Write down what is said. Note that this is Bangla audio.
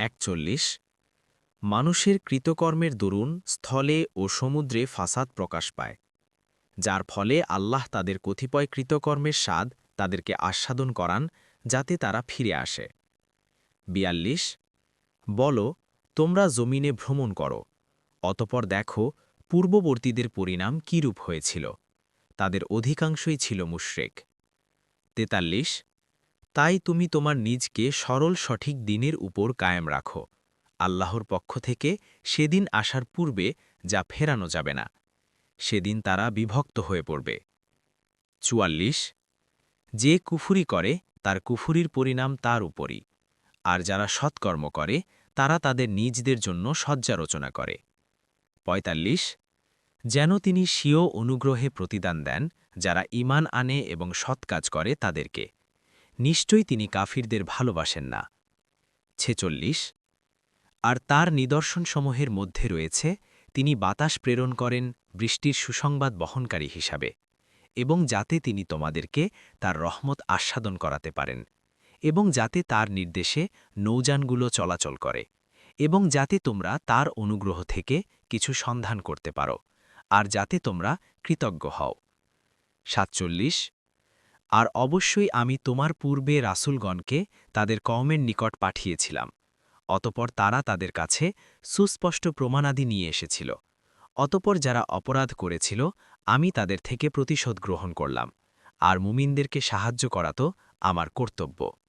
একচল্লিশ, মানুষের কৃতকর্মের দরুন স্থলে ও সমুদ্রে ফাসাদ প্রকাশ পায়, যার ফলে আল্লাহ তাদের কতিপয় কৃতকর্মের স্বাদ তাদেরকে আস্বাদন করান যাতে তারা ফিরে আসে। বিয়াল্লিশ, বলো, তোমরা জমিনে ভ্রমণ করো, অতপর দেখো পূর্ববর্তীদের পরিণাম কীরূপ হয়েছিল, তাদের অধিকাংশই ছিল মুশরেক। তেতাল্লিশ তাই তুমি তোমার নিজকে সরল সঠিক দিনের উপর কায়েম রাখো। আল্লাহর পক্ষ থেকে সেদিন আসার পূর্বে যা ফেরানো যাবে না, সেদিন তারা বিভক্ত হয়ে পড়বে। চুয়াল্লিশ, যে কুফুরি করে, তার কুফুরির পরিণাম তার উপরই, আর যারা সৎকর্ম করে, তারা তাদের নিজদের জন্য সজ্জা রচনা করে। ৪৫ যেন তিনি স্বীয় অনুগ্রহে প্রতিদান দেন, যারা ইমান আনে এবং সৎ কাজ করে তাদেরকে। নিশ্চয়ই তিনি কাফিরদের ভালোবাসেন না। ছেচল্লিশ, আর তার নিদর্শনসমূহের মধ্যে রয়েছে, তিনি বাতাস প্রেরণ করেন বৃষ্টির সুসংবাদ বহনকারী হিসাবে, এবং যাতে তিনি তোমাদেরকে তার রহমত আস্বাদন করাতে পারেন, এবং যাতে তার নির্দেশে নৌযানগুলো চলাচল করে, এবং যাতে তোমরা তার অনুগ্রহ থেকে কিছু সন্ধান করতে পারো, আর যাতে তোমরা কৃতজ্ঞ হও। সাতচল্লিশ আর অবশ্যই আমি তোমার পূর্বে রাসুলগণকে তাদের কওমের নিকট পাঠিয়েছিলাম। অতপর তারা তাদের কাছে সুস্পষ্ট প্রমাণাদি নিয়ে এসেছিল। অতপর যারা অপরাধ করেছিল, আমি তাদের থেকে প্রতিশোধ গ্রহণ করলাম। আর মুমিনদেরকে সাহায্য করা তো আমার কর্তব্য।